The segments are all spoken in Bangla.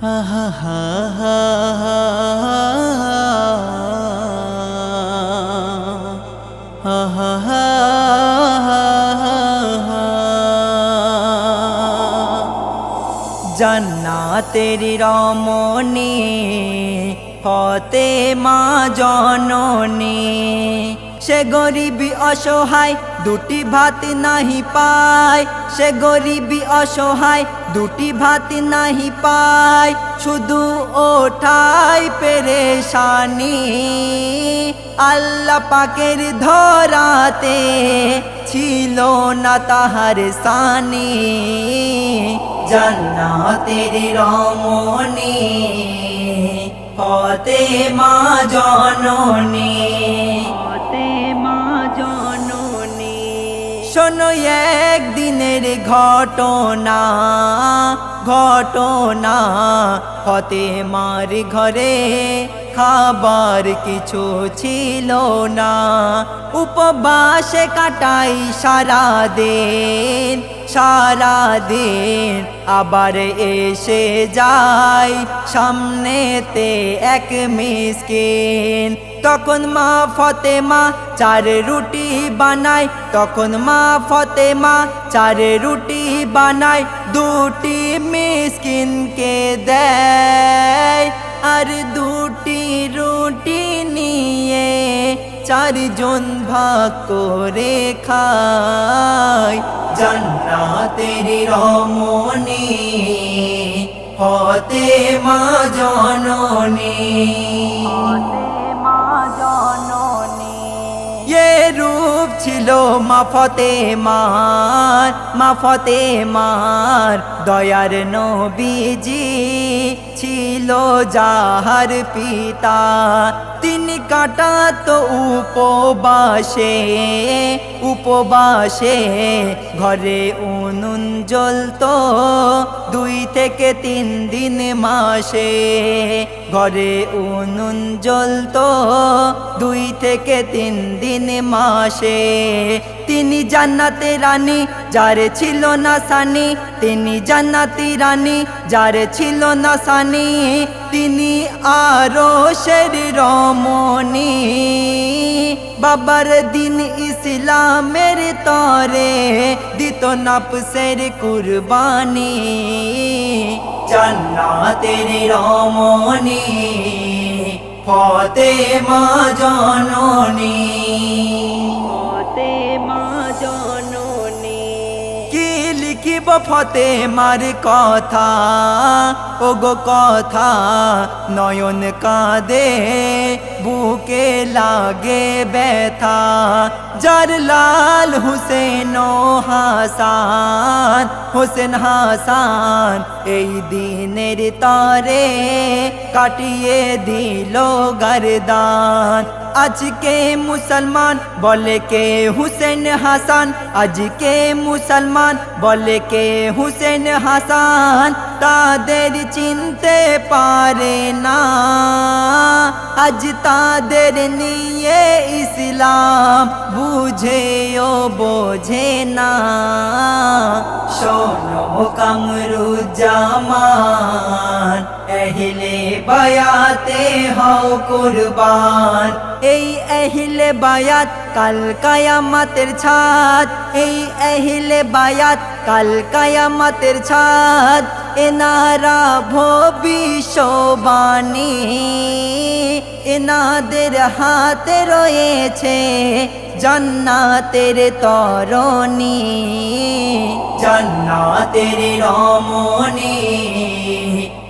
আহা হা হা আহা হা জান্নাতের রমণী হতে মা জননী সে গরিবি অসহায় দুটি ভাত নাহি পায়, সে গরিবি অসহায়। দুটি ভাত নাহি পায়, শুধু ওঠাই পেরেশানি। আল্লাহ পাকের ধরাতে ছিল না তাহার সানি। জান্নাতের রমণী হতে মা জননী। একদিনের ঘটনা ঘটনা হতে মার ঘরে খাবার কিছু ছিল না। উপবাসে কাটাই সারা দিন সারা দিন আবার এসে যায় সামনেতে এক মিসকিন। তখন মা ফতেমা চার রুটি বানায়, তখন মা ফতেমা চার রুটি বানায়, দুটি মিসকিনকে দেয়। আর দুটি চারজন ভাগ করে খায় জান্নাতের রমণী হতে মা জননী। ছিল মাফতে মার মাফতে মার। দয়ার নবীজি ছিল যাহার পিতা। তিনি কাটাত উপবাসে উপবাসে ঘরে উনুন জ্বলতো। দুই থেকে তিন দিন মাসে ঘরে উনুন জ্বলতো দুই থেকে তিন দিন মাসে। তিনি জান্নাতে রানী, যারে ছিল না সানি। তিনি জান্নাতি রানী, যারে ছিল না সানি। তিনি আরও শের রমণী। বাবার দিন ইসলামের তরে দিত নাপসের কুরবানি। জান্নাতের রমণী ফতে মা জননী। ফতে মা জননী। কি লিখিব ফতে মার কথা? ওগো কথা নয়ন কাঁদে। بھوکے لاگے بیٹھا، جر لال حسین و حسان، حسین حسان ای دینر تارے کاٹیے دلو گردان۔ اج کے مسلمان بولے کے حسین حسن اج کے مسلمان بولے کے حسین حسان، تا دیر چنتے پارے نا আজ তাদের নিয়ে ইসলাম বুঝেও বোঝে না। শোনো কামরুজ্জামান এহিলে বায়াতে হও কুরবান। এই এহিলে বায়াত কাল কায়ামাতের ছাদ, এই এহিলে বায়াত কাল কায়ামাতের ছাদ। এনারা ভবিষ্যবাণী এনাদের হাতে রয়েছে জান্নাতের তরণী। জান্নাতের রমণী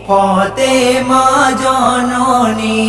ফতে মা জননী।